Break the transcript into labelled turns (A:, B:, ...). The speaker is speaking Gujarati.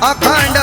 A: અખંડ